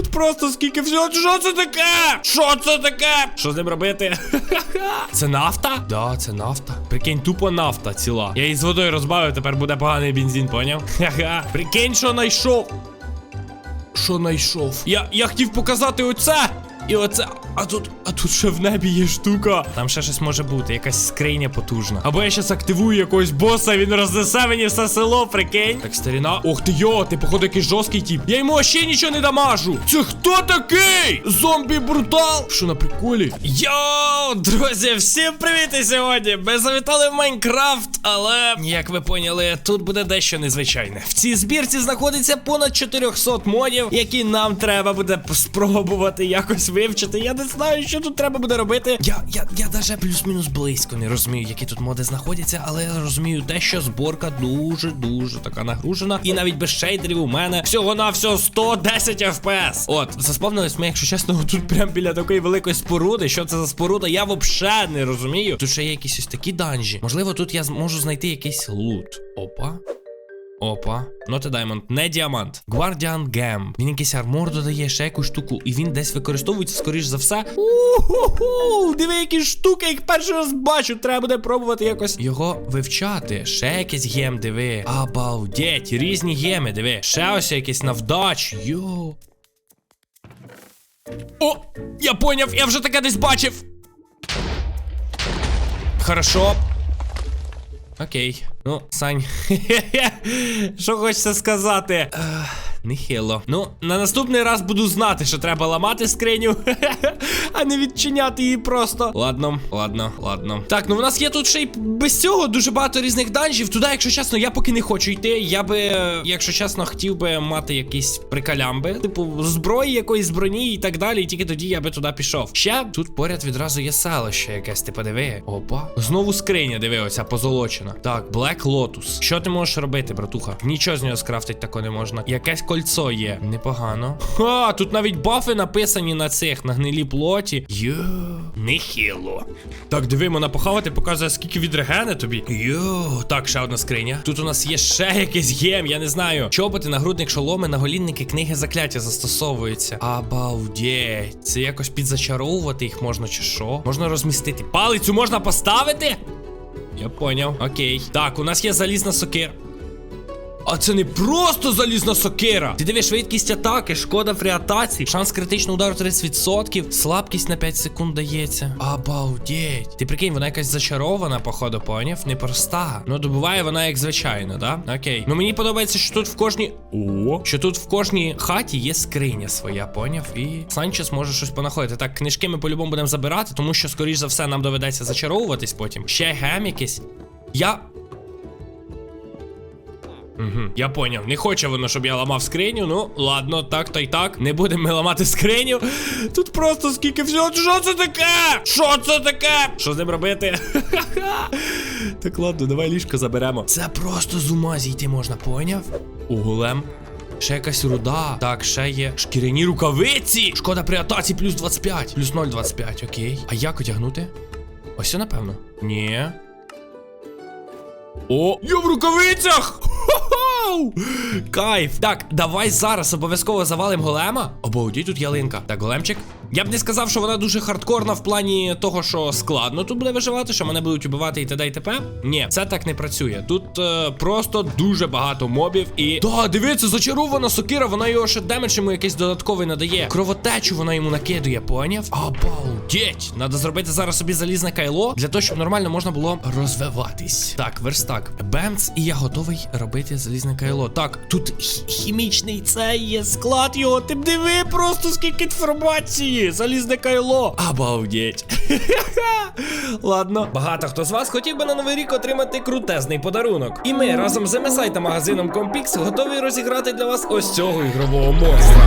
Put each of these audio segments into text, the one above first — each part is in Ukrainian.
Тут просто скільки всього. Що це таке? Що це таке? Що з ним робити? Це нафта? Да, це нафта. Прикинь, тупо нафта ціла. Я її з водою розбавив, тепер буде поганий бензин, поняв? Ха-ха. Прикинь, що знайшов. Що знайшов? Я, я хотів показати оце. І оце. А тут, а тут ще в небі є штука. Там ще щось може бути, якась скриня потужна. Або я щас активую якогось боса, він рознесе мені все село, прикинь. Так, старіна. Ох ти йо, ти походу якийсь жорсткий тип. Я йому ще нічого не дамажу. Це хто такий? Зомбі брутал? Що на приколі? Йоу, друзі, всім привіт і сьогодні. Ми завітали в Майнкрафт, але як ви поняли, тут буде дещо незвичайне. В цій збірці знаходиться понад 400 модів, які нам треба буде спробувати якось вивчити. Я не знаю, що тут треба буде робити. Я, я, я даже плюс-мінус близько не розумію, які тут моди знаходяться, але я розумію те, що зборка дуже дуже така нагружена. І навіть без шейдерів у мене всього на всього 110 FPS. От, заспавнились ми, якщо чесно, тут прям біля такої великої споруди. Що це за споруда? Я взагалі не розумію. Тут ще є якісь ось такі данжі. Можливо, тут я зможу знайти якийсь лут. Опа. Опа, Not a Diamond, не діамант. Guardian Gem. Він якийсь армор додає, ще якусь штуку, і він десь використовується, скоріш за все. У-ху-ху! Диви, які штуки, їх перший раз бачу. Треба буде пробувати якось його вивчати. Ще якийсь гем, диви. Обалдеть, різні геми, диви. Ще ось якийсь на вдачу. Йоу. О, я поняв, я вже таке десь бачив. Хорошо. Окей. Ну, Сань. Що хочеться сказати? Ех, Нехило. Ну, на наступний раз буду знати, що треба ламати скриню, а не відчиняти її просто. Ладно, ладно, ладно. Так, ну в нас є тут ще й без цього дуже багато різних данжів. Туди, якщо чесно, я поки не хочу йти. Я би, якщо чесно, хотів би мати якісь прикалямби, типу зброї якоїсь броні і так далі. І тільки тоді я би туди пішов. Ще тут поряд відразу є селище якесь, ти подиви. Опа. Знову скриня, диви, оця позолочена. Так, Black Lotus. Що ти можеш робити, братуха? Нічого з нього скрафтить тако не можна. Якесь кольцо є. Непогано. Ха, тут навіть бафи написані на цих, на гнилі плоті. Йо, нехило. Так, диви, вона похавати, показує, скільки відрегене тобі. Йо, так, ще одна скриня. Тут у нас є ще якийсь гем, я не знаю. Чоботи, нагрудник, шоломи, наголінники, книги закляття застосовуються. Обалдеть. Це якось підзачаровувати їх можна чи що? Можна розмістити. Палицю можна поставити? Я поняв. Окей. Так, у нас є залізна сокира. А це не просто залізна сокира. Ти диви, швидкість атаки, шкода при атаці, шанс критичного удару 30%, слабкість на 5 секунд дається. Обалдеть. Ти прикинь, вона якась зачарована, походу, поняв? Непроста. Ну, добуває вона як звичайно, да? Окей. Ну мені подобається, що тут в кожній. О, що тут в кожній хаті є скриня своя, поняв? І Санчес може щось понаходити. Так, книжки ми по-любому будемо забирати, тому що, скоріш за все, нам доведеться зачаровуватись потім. Ще гем якийсь. Я. Угу, я поняв. Не хоче воно, щоб я ламав скриню. Ну, ладно, так то й так. Не будемо ми ламати скриню. Тут просто скільки всього. Що це таке? Що це таке? Що з ним робити? так, ладно, давай ліжко заберемо. Це просто з ума зійти можна, поняв? У голем. Ще якась руда. Так, ще є шкіряні рукавиці. Шкода при атаці плюс 25. Плюс 0,25, окей. А як одягнути? Ось, напевно. Ні. О, я в рукавицях! Хо-хо! Кайф. Так, давай зараз обов'язково завалим голема. Обалдіть, тут ялинка. Так, големчик. Я б не сказав, що вона дуже хардкорна в плані того, що складно тут буде виживати, що мене будуть убивати і т.д. і т.п. Ні, це так не працює. Тут е, просто дуже багато мобів і. Да, дивіться, зачарована сокира, вона його ще демедж йому якийсь додатковий надає. Кровотечу вона йому накидує, поняв? Обалдеть! Надо зробити зараз собі залізне кайло для того, щоб нормально можна було розвиватись. Так, верстак. Бемц, і я готовий робити залізне кайло. Так, тут хі- хімічний цей є склад його. Ти б диви просто скільки інформації. Залізне кайло. Обалдеть. Ладно, багато хто з вас хотів би на новий рік отримати крутезний подарунок. І ми разом з MSI та магазином Compix готові розіграти для вас ось цього ігрового монстра.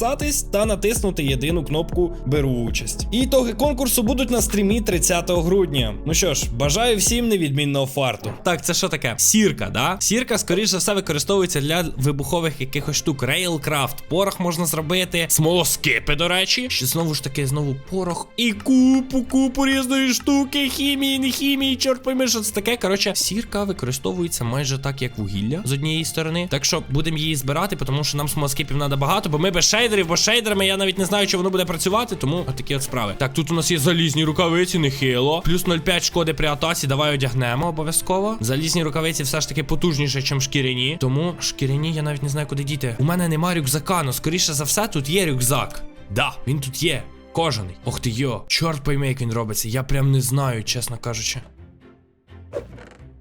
підписатись та натиснути єдину кнопку Беру участь. І ітоги конкурсу будуть на стрімі 30 грудня. Ну що ж, бажаю всім невідмінного фарту. Так, це що таке? Сірка, да? Сірка, скоріш за все, використовується для вибухових якихось штук. Рейлкрафт, порох можна зробити, смолоскипи, до речі. Ще знову ж таки, знову порох і купу, купу різної штуки, хімії, не хімії, чорт пойми, що це таке. Коротше, сірка використовується майже так, як вугілля з однієї сторони. Так що будемо її збирати, тому що нам смолоскипів треба багато, бо ми без шейдерів, бо шейдерами я навіть не знаю, чи воно буде працювати, тому отакі от справи. Так, тут у нас є залізні рукавиці, нехило. Плюс 0,5 шкоди при атаці. Давай одягнемо обов'язково. Залізні рукавиці все ж таки потужніше, ніж шкіряні. Тому шкіряні я навіть не знаю, куди діти. У мене нема рюкзака, ну скоріше за все, тут є рюкзак. Да, він тут є. Кожаний. Ох ти йо. Чорт пойме, як він робиться. Я прям не знаю, чесно кажучи.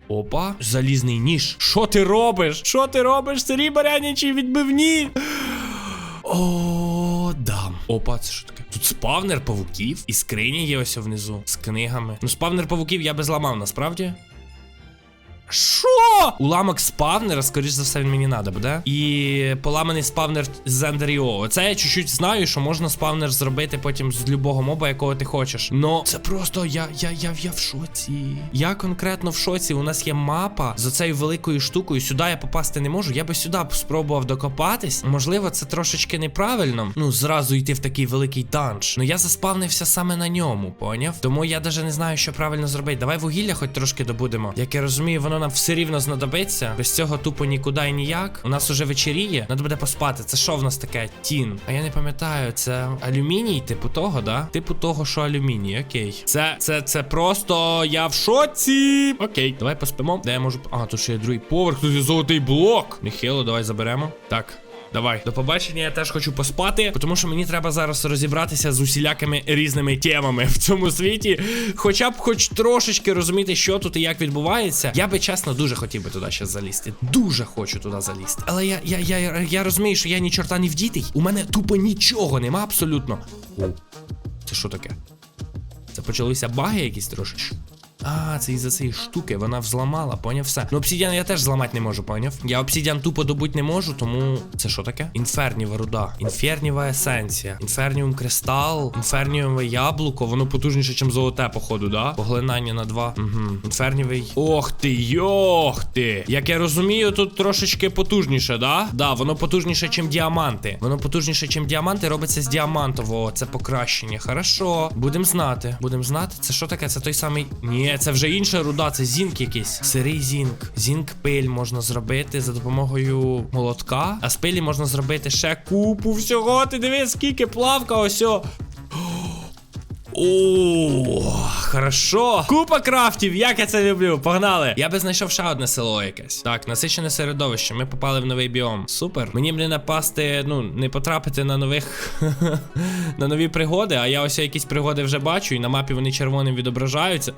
Опа, залізний ніж. Що ти робиш? Що ти робиш? Сирі барянячі відбивні. О, дам. Опа, це що таке? Тут спавнер павуків і скриня є ось внизу з книгами. Ну, спавнер павуків я би зламав, насправді. Що? Уламок спавнера, скоріш за все, він мені надо буде. І поламаний спавнер з Ender.io. Оце я чуть-чуть знаю, що можна спавнер зробити потім з любого моба, якого ти хочеш. Но це просто я, я, я, я в шоці. Я конкретно в шоці. У нас є мапа з оцею великою штукою. Сюди я попасти не можу. Я би сюди спробував докопатись. Можливо, це трошечки неправильно. Ну, зразу йти в такий великий данж. Ну я заспавнився саме на ньому, поняв? Тому я навіть не знаю, що правильно зробити. Давай вугілля хоч трошки добудемо. Як я розумію, воно нам все рівно знадобиться. Без цього тупо нікуди і ніяк. У нас уже вечеріє. Надо буде поспати. Це що в нас таке? Тін. А я не пам'ятаю, це алюміній, типу того, да? Типу того, що алюміній. Окей. Це, це, це просто я в шоці. Окей, давай поспимо. Де я можу. А, тут ще є другий поверх, тут є золотий блок. Нехило, давай заберемо. Так. Давай, до побачення, я теж хочу поспати, тому що мені треба зараз розібратися з усілякими різними темами в цьому світі. Хоча б хоч трошечки розуміти, що тут і як відбувається. Я би чесно дуже хотів би туди ще залізти. Дуже хочу туди залізти. Але я, я, я, я розумію, що я ні чорта не вдітий. У мене тупо нічого нема абсолютно. Це що таке? Це почалися баги якісь трошечки. А, це із-за цієї штуки, вона взламала, поняв все. Ну, обсідіан я теж зламати не можу, поняв? Я обсідіан тупо добути не можу, тому. Це що таке? Інферніва руда, інферніва есенція, інферніум кристал, інферніумове яблуко, воно потужніше, ніж золоте, походу, да? Поглинання на два. Угу. Інфернівий. Ох ти, йох ти. Як я розумію, тут трошечки потужніше, да? Да, воно потужніше, ніж діаманти. Воно потужніше, ніж діаманти, робиться з діамантового. Це покращення. Хорошо. Будемо знати. Будемо знати. Це що таке? Це той самий. Ні, це вже інша руда, це зінк якийсь. Сирий зінк. Зінк пиль можна зробити за допомогою молотка. А з пилі можна зробити ще купу всього. Ти дивись, скільки плавка, ось. о. О, хорошо. Купа крафтів, як я це люблю. Погнали. Я би знайшов ще одне село якесь. Так, насичене середовище. Ми попали в новий біом. Супер. Мені б не напасти, ну, не потрапити на нових на нові пригоди. А я ось якісь пригоди вже бачу, і на мапі вони червоним відображаються.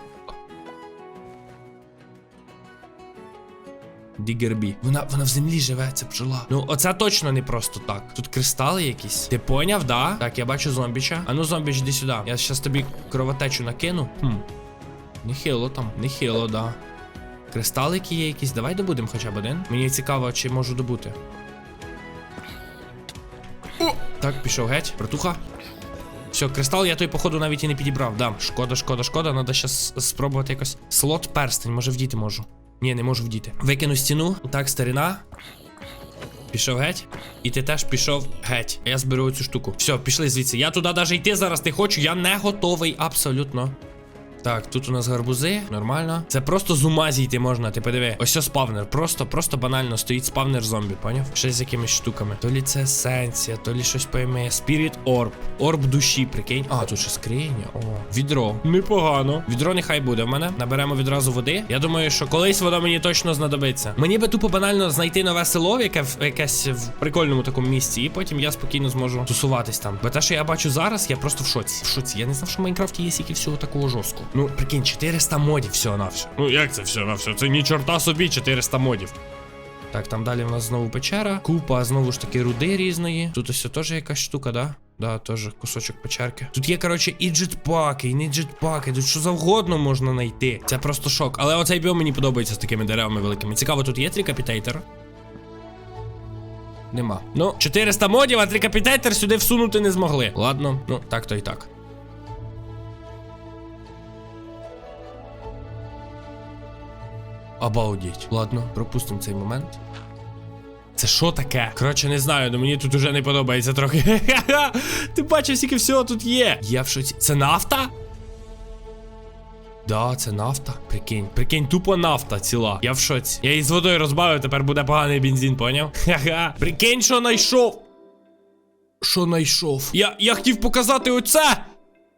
Дігербі. Вона, вона в землі живе, ця бджола. Ну, оце точно не просто так. Тут кристали якісь. Ти поняв, да? Так, я бачу зомбіча. А ну, зомбіч, іди сюди. Я щас тобі кровотечу накину. Хм. Нехило там, нехило, да. Кристалики є якісь, давай добудемо хоча б один. Мені цікаво, чи можу добути. О! Так, пішов геть, братуха. Все, кристал я той, походу, навіть і не підібрав. Да, шкода, шкода, шкода. Надо щас спробувати якось. Слот перстень, може вдіти можу. Ні, не можу вдіти. Викину стіну. Так, старина. Пішов геть. І ти теж пішов геть. Я зберу цю штуку. Все, пішли звідси. Я туди навіть йти зараз не хочу. Я не готовий абсолютно. Так, тут у нас гарбузи, нормально. Це просто з ума зійти можна, ти подиви. Ось ось спавнер. Просто, просто банально стоїть спавнер зомбі, поняв? Ще з якимись штуками. То лі це есенція, то лі щось пойме. Spirit Orb. Орб душі, прикинь. А, тут ще скриня. О, відро. Непогано. Відро нехай буде в мене. Наберемо відразу води. Я думаю, що колись воно мені точно знадобиться. Мені би тупо банально знайти нове село, яке в якесь в прикольному такому місці, і потім я спокійно зможу тусуватись там. Бо те, що я бачу зараз, я просто в шоці. В шоці. Я не знав, що в Майнкрафті є стільки всього такого жорсткого. Ну, прикинь, 400 модів всього на все. Ну як це все на все? Це ні чорта собі 400 модів. Так, там далі в нас знову печера. Купа знову ж таки руди різної. Тут ось теж якась штука, да? Да, теж кусочок печерки. Тут є, коротше, і джетпаки, і не джетпаки. Тут що завгодно можна знайти. Це просто шок. Але оцей біом мені подобається з такими деревами великими. Цікаво, тут є трікапітейтер? Нема. Ну, 400 модів, а трікапітейтер сюди всунути не змогли. Ладно, ну так то і так. Обалдеть. Ладно, пропустимо цей момент. Це що таке? Коротше, не знаю, але мені тут уже не подобається трохи. Ти бачиш, скільки всього тут є. Я в шоці. Це нафта? Да, це нафта. Прикинь, прикинь, тупо нафта ціла. Я в шоці. Я її з водою розбавив, тепер буде поганий бензин, поняв? Ха-ха. Прикинь, що знайшов. Що знайшов? Я, я хотів показати оце.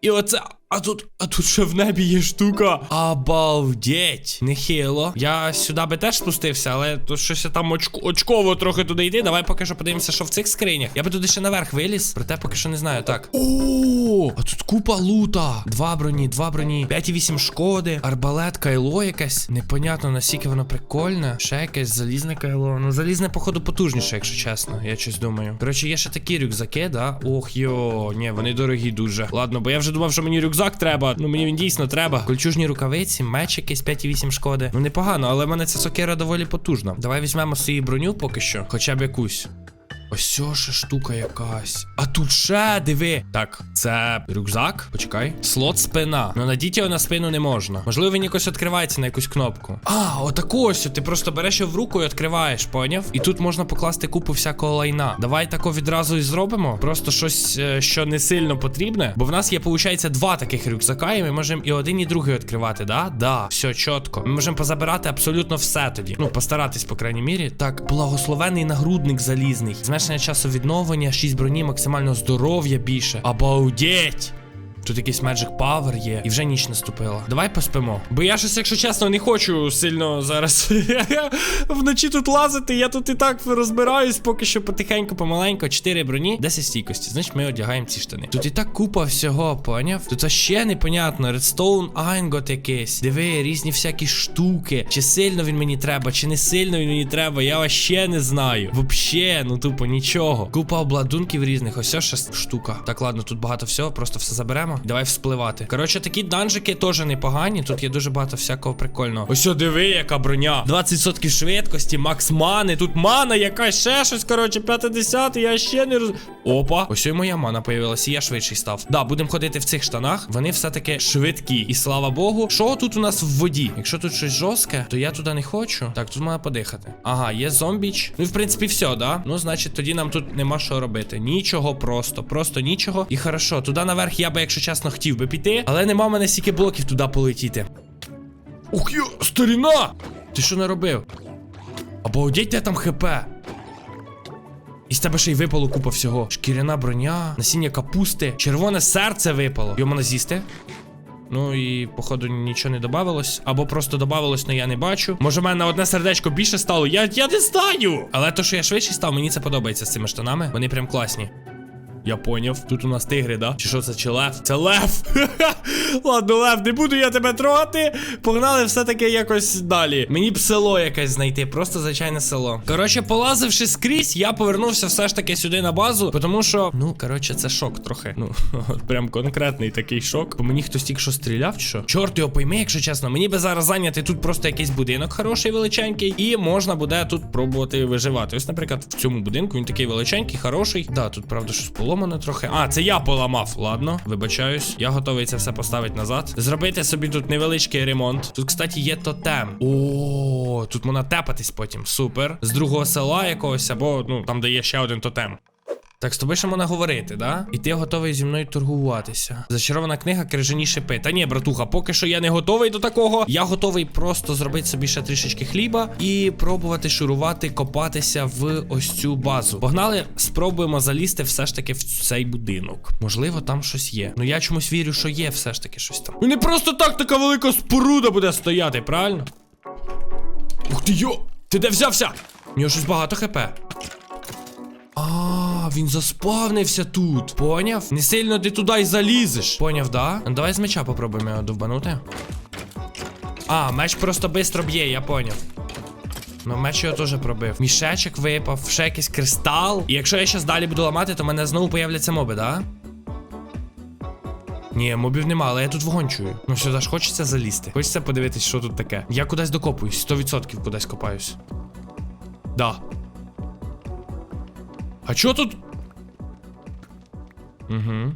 І оце. А тут, а тут ще в небі є штука. Обалдеть. Нехило. Я сюди би теж спустився, але тут щось я там очко, очково трохи туди йти. Давай поки що подивимося, що в цих скринях. Я би туди ще наверх виліз, проте поки що не знаю. Так. О, а тут купа лута. Два броні, два броні, 5,8 шкоди, арбалет, кайло якесь. Непонятно, наскільки воно прикольне. Ще якесь залізне кайло. Ну, залізне, походу, потужніше, якщо чесно. Я щось думаю. Коротше, є ще такі рюкзаки, да? Ох йо, ні, вони дорогі дуже. Ладно, бо я вже думав, що мені рюкзак треба. Ну мені він дійсно треба. Кольчужні рукавиці, меч якийсь 5,8 шкоди. Ну непогано, але в мене ця сокира доволі потужна. Давай візьмемо свою броню поки що, хоча б якусь. Ось ще штука якась. А тут ще диви. Так, це рюкзак. Почекай. Слот спина. Ну надіть його на спину не можна. Можливо, він якось відкривається на якусь кнопку. А, отаку ось. Ти просто береш його в руку і відкриваєш, поняв? І тут можна покласти купу всякого лайна. Давай тако відразу і зробимо. Просто щось, е, що не сильно потрібне. Бо в нас є, виходить, два таких рюкзака, і ми можемо і один, і другий відкривати, да? Да, все чітко. Ми можемо позабирати абсолютно все тоді. Ну, постаратись, по крайній мірі. Так, благословений нагрудник залізний. Зменшення часу відновлення, 6 броні, максимально здоров'я більше. Обалдеть! Тут якийсь Magic Power є, і вже ніч наступила. Давай поспимо. Бо я щось, якщо чесно, не хочу сильно зараз вночі тут лазити. Я тут і так розбираюсь, поки що потихеньку, помаленьку. 4 броні, 10 стійкості. Значить, ми одягаємо ці штани. Тут і так купа всього, поняв? Тут ще непонятно. Redstone Айнгот якийсь. Диви, різні всякі штуки. Чи сильно він мені треба, чи не сильно він мені треба, я вообще не знаю. Вообще, ну тупо нічого. Купа обладунків різних. Ось ще штука. Так, ладно, тут багато всього, просто все заберемо. Давай вспливати. Коротше, такі данжики теж непогані. Тут є дуже багато всякого прикольного. Ось диви, яка броня. 20% швидкості, макс мани. Тут мана, якась ще щось. Коротше, 50, я ще не роз. Опа, ось і моя мана появилася, я швидший став. Да, будемо ходити в цих штанах. Вони все-таки швидкі. І слава Богу. Що тут у нас в воді? Якщо тут щось жорстке, то я туди не хочу. Так, тут можна подихати. Ага, є зомбіч. Ну, і в принципі, все, да? Ну, значить, тоді нам тут нема що робити. Нічого просто, просто нічого. І хорошо, туди наверх я би, якщо чесно, хотів би піти, але нема в мене стільки блоків туди полетіти. Ух йо, старіна! Ти що наробив? Обалдеть, де там хп. І з тебе ще й випало купа всього. Шкіряна броня, насіння капусти, червоне серце випало. Його можна з'їсти. Ну і, походу, нічого не додавалось. Або просто додавалось, але я не бачу. Може, в мене одне сердечко більше стало. Я, я не знаю. Але то, що я швидший став, мені це подобається з цими штанами. Вони прям класні. Я поняв. Тут у нас тигри, да? Чи що це, чи лев? Це лев! Ладно, лев, не буду я тебе трогати. Погнали все-таки якось далі. Мені б село якесь знайти, просто звичайне село. Коротше, полазивши скрізь, я повернувся все ж таки сюди на базу, тому що, ну, коротше, це шок трохи. Ну, от прям конкретний такий шок. По мені хтось тільки що стріляв, чи що? Чорт його пойми, якщо чесно. Мені би зараз зайняти тут просто якийсь будинок хороший, величенький, і можна буде тут пробувати виживати. Ось, наприклад, в цьому будинку він такий величенький, хороший. Да, тут правда щось поломано трохи. А, це я поламав. Ладно, вибачаюсь. Я готовий це все поставити назад. Зробити собі тут невеличкий ремонт. Тут, кстати, є тотем. О, тут можна тепатись потім. Супер. З другого села якогось, або ну там де є ще один тотем. Так, з тобою ще можна говорити, да? І ти готовий зі мною торгуватися. Зачарована книга крижані шипи. Та ні, братуха, поки що я не готовий до такого. Я готовий просто зробити собі ще трішечки хліба і пробувати шурувати, копатися в ось цю базу. Погнали, спробуємо залізти все ж таки в цей будинок. Можливо, там щось є. Ну я чомусь вірю, що є все ж таки щось там. Ну не просто так така велика споруда буде стояти, правильно? Ух ти йо! Ти де взявся? У нього щось багато хп. А, він заспавнився тут. Поняв? Не сильно ти туди й залізеш. Поняв, да? Давай з меча попробуємо його довбанути. А, меч просто бистро б'є, я поняв. Ну, меч його теж пробив. Мішечок випав, ще якийсь кристал. І якщо я зараз далі буду ламати, то в мене знову появляться моби, да? Ні, мобів нема, але я тут вогонь чую. Ну сюди ж хочеться залізти. Хочеться подивитись, що тут таке. Я кудись докопуюсь, 100% кудись копаюсь. Да. А чо тут? Угу.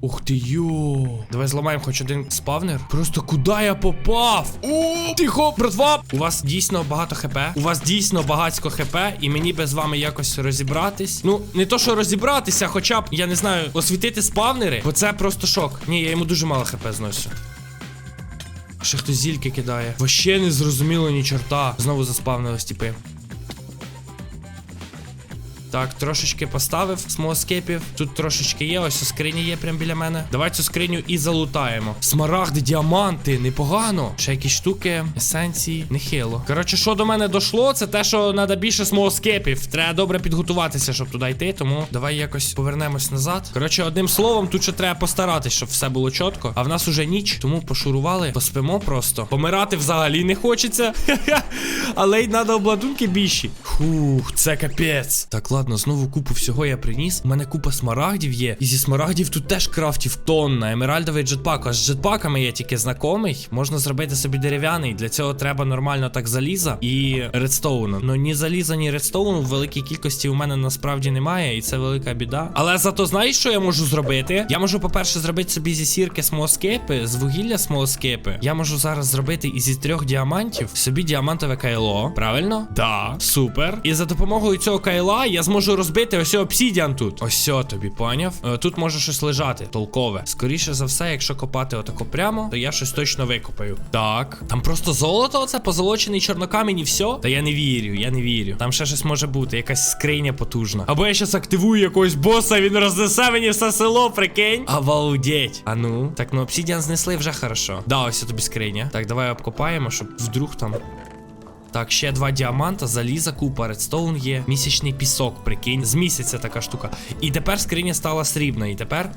Ух ти йо. Давай зламаємо хоч один спавнер. Просто куди я попав? О, тихо, братва! У вас дійсно багато хп. У вас дійсно багатько хп, і мені би з вами якось розібратись. Ну, не то, що розібратися, хоча б, я не знаю, освітити спавнери, бо це просто шок. Ні, я йому дуже мало хп зносю. Ще хтось зільки кидає. Вообще не зрозуміло ні чорта. Знову заспавнились типи. Так, трошечки поставив смоскепів. Тут трошечки є, ось у скрині є прямо біля мене. Давай цю скриню і залутаємо. Смарагди, діаманти, непогано. Ще якісь штуки, есенції, нехило. Коротше, що до мене дошло, це те, що треба більше смоскепів. Треба добре підготуватися, щоб туди йти. Тому давай якось повернемось назад. Коротше, одним словом, тут ще треба постаратись, щоб все було чітко. А в нас уже ніч, тому пошурували, поспимо просто. Помирати взагалі не хочеться. Але й треба обладунки більші. Фух, це капець. Так, ладно, знову купу всього я приніс. У мене купа смарагдів є. І зі смарагдів тут теж крафтів тонна. Емеральдовий джетпак. А з джетпаками я тільки знайомий. Можна зробити собі дерев'яний. Для цього треба нормально так заліза і редстоуну. Ну ні заліза, ні редстоуну в великій кількості у мене насправді немає, і це велика біда. Але зато знаєш, що я можу зробити? Я можу, по-перше, зробити собі зі сірки смоскепи, з вугілля смоскепи. Я можу зараз зробити із трьох діамантів собі діамантове кайло. Правильно? Да, супер. І за допомогою цього кайла я зможу розбити ось обсідіан тут. Ось тобі, поняв? Е, Тут може щось лежати, толкове. Скоріше за все, якщо копати отако прямо, то я щось точно викопаю. Так. Там просто золото, оце позолочений чорнокамінь і все. Та я не вірю, я не вірю. Там ще щось може бути, якась скриня потужна. Або я щас активую якогось боса, він рознесе мені все село, прикинь. Обалдеть. А ну. Так, ну обсідіан знесли вже хорошо. Да, ось тобі скриня. Так, давай обкопаємо, щоб вдруг там. Так, ще два діаманта, заліза, купа, редстоун є. Місячний пісок, прикинь. З місяця така штука. І тепер скриня стала срібна. І тепер.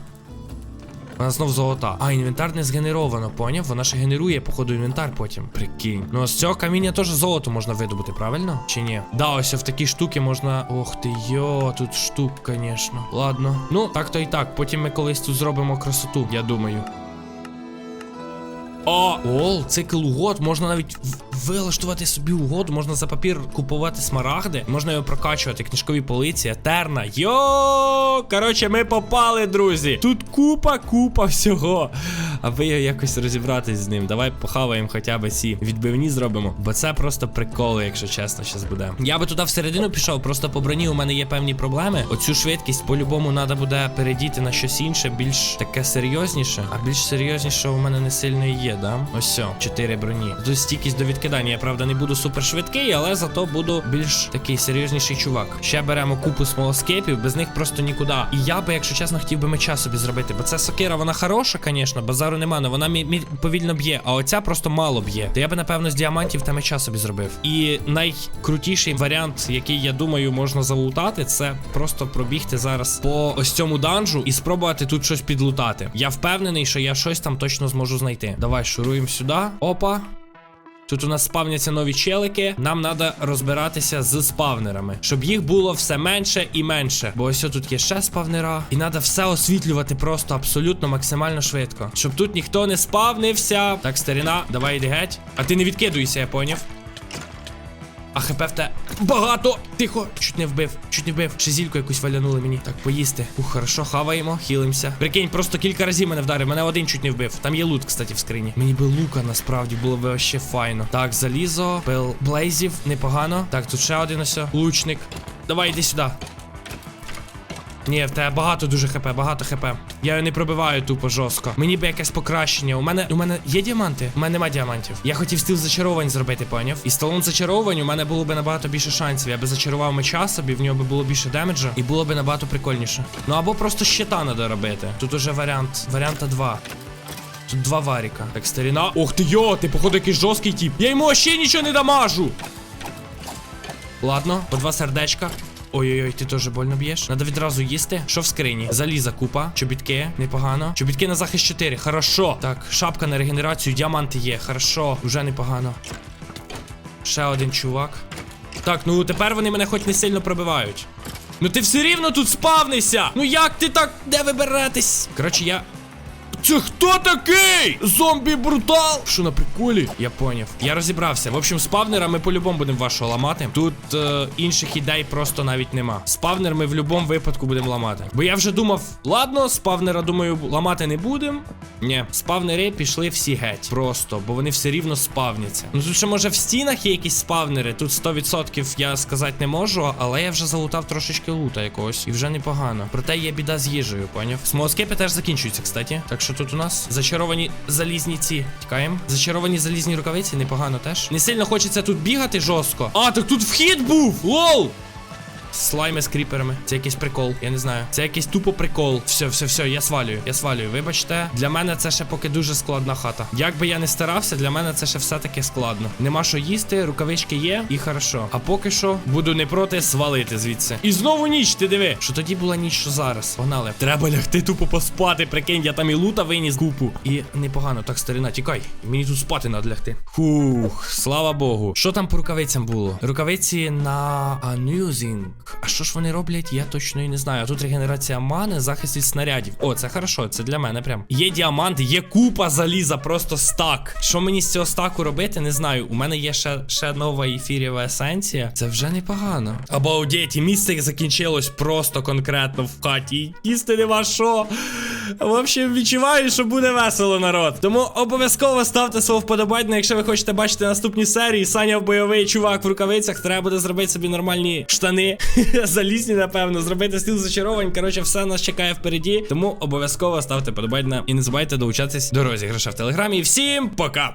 Вона знов золота. А, інвентар не згенеровано, поняв? Вона ще генерує, походу, інвентар потім. Прикинь. Ну з цього каміння теж золото можна видобути, правильно? Чи ні? Да, ось в такі штуки можна. Ох ти йо, тут штук, звісно. Ладно. Ну, так то і так. Потім ми колись тут зробимо красоту, я думаю. О, ол, цикл угод. Можна навіть вилаштувати собі угоду, можна за папір купувати смарагди, можна його прокачувати, книжкові полиці, етерна. Йо! Коротше, ми попали, друзі. Тут купа, купа всього. Аби якось розібратись з ним. Давай похаваємо хоча б ці відбивні зробимо. Бо це просто приколи, якщо чесно, щас буде. Я би туди всередину пішов, просто по броні у мене є певні проблеми. Оцю швидкість по-любому треба буде передіти на щось інше, більш таке серйозніше. А більш серйозніше у мене не сильно є, да? Ось все, 4 броні. Тут стійкість до відкидання. Я правда не буду супер швидкий, але зато буду більш такий серйозніший чувак. Ще беремо купу смолоскепів, без них просто нікуди. І я би, якщо чесно, хотів би меча собі зробити, бо це сокира, вона хороша, звісно, базару нема, але вона повільно б'є, а оця просто мало б'є. То я би, напевно, з діамантів та меча собі зробив. І найкрутіший варіант, який я думаю, можна залутати, це просто пробігти зараз по ось цьому данжу і спробувати тут щось підлутати. Я впевнений, що я щось там точно зможу знайти. Давай шуруємо сюди. Опа. Тут у нас спавняться нові челики. Нам треба розбиратися з спавнерами, щоб їх було все менше і менше. Бо ось тут є ще спавнера. І треба все освітлювати просто абсолютно максимально швидко. Щоб тут ніхто не спавнився. Так, старіна, давай йди геть. А ти не відкидуйся, я поняв. А хп багато. Тихо, чуть не вбив, чуть не вбив. Ще якусь валянули мені. Так, поїсти. Ух, хорошо, хаваємо, хілимося. Прикинь, просто кілька разів мене вдарив. Мене один чуть не вбив. Там є лут, кстати, в скрині. Мені би лука насправді було би ще файно. Так, залізо, пил блейзів, непогано. Так, тут ще один ось. Лучник. Давай, йди сюди. Ні, в тебе багато дуже хп, багато хп. Я його не пробиваю тупо жорстко. Мені би якесь покращення. У мене у мене є діаманти? У мене нема діамантів. Я хотів стіл зачаровань зробити, поняв? І столом зачаровань у мене було би набагато більше шансів. Я би зачарував меча собі, в нього би було більше демеджа, і було би набагато прикольніше. Ну або просто щита треба робити. Тут уже варіант. Варіанта два. Тут два варіка. Так, старіна. Ох ти йо, ти походу якийсь жорсткий тип. Я йому ще нічого не дамажу. Ладно, по два сердечка. Ой-ой-ой, ти теж больно б'єш. Надо відразу їсти. Що в скрині? Заліза купа, чобітки, непогано. Чобітки на захист 4, хорошо. Так, шапка на регенерацію, діаманти є, хорошо. Уже непогано. Ще один чувак. Так, ну тепер вони мене хоч не сильно пробивають. Ну ти все рівно тут спавнися! Ну як ти так де ви беретесь? Коротше, я це хто такий? Зомбі брутал? Що на приколі? Я поняв. Я розібрався. В общем, спавнера ми по-любому будемо вашого ламати. Тут е, інших ідей просто навіть нема. Спавнер ми в будь-якому випадку будемо ламати. Бо я вже думав, ладно, спавнера, думаю, ламати не будемо. Ні, спавнери пішли всі геть. Просто, бо вони все рівно спавняться. Ну тут ще може в стінах є якісь спавнери. Тут 100% я сказати не можу, але я вже залутав трошечки лута якогось. І вже непогано. Проте є біда з їжею, поняв? Смоскепи теж закінчуються, кстати. Так що тут у нас зачаровані залізні ці. Тікаємо. Зачаровані залізні рукавиці, непогано теж. Не сильно хочеться тут бігати жорстко. А, так тут вхід був! Лол! Слайми з кріперами. Це якийсь прикол. Я не знаю. Це якийсь тупо прикол. Все, все, все, я свалюю. Я свалюю. Вибачте, для мене це ще поки дуже складна хата. Як би я не старався, для мене це ще все-таки складно. Нема що їсти, рукавички є, і хорошо. А поки що буду не проти свалити звідси. І знову ніч, ти диви. Що тоді була ніч, що зараз. Погнали. Треба лягти тупо поспати. Прикинь, я там і лута виніс купу. І непогано. Так, старина, тікай. Мені тут спати надо лягти. Фух, слава Богу. Що там по рукавицям було? Рукавиці на Unusing. А що ж вони роблять? Я точно і не знаю. А тут регенерація мани, захист від снарядів. О, це хорошо, це для мене прям. Є діамант, є купа заліза, просто стак. Що мені з цього стаку робити, не знаю. У мене є ще, ще нова ефірєва есенція. Це вже непогано. Обалдеть, місце закінчилось просто конкретно в хаті. Їсти нема що. В общем, відчуваю, що буде весело, народ. Тому обов'язково ставте свого вподобання, якщо ви хочете бачити наступні серії. Саня в бойовий чувак в рукавицях. Треба буде зробити собі нормальні штани. Залізні, напевно, зробити стіл зачаровань. Коротше, все нас чекає впереді. Тому обов'язково ставте подобання і не забувайте долучатись до розіграша в телеграмі. Всім пока!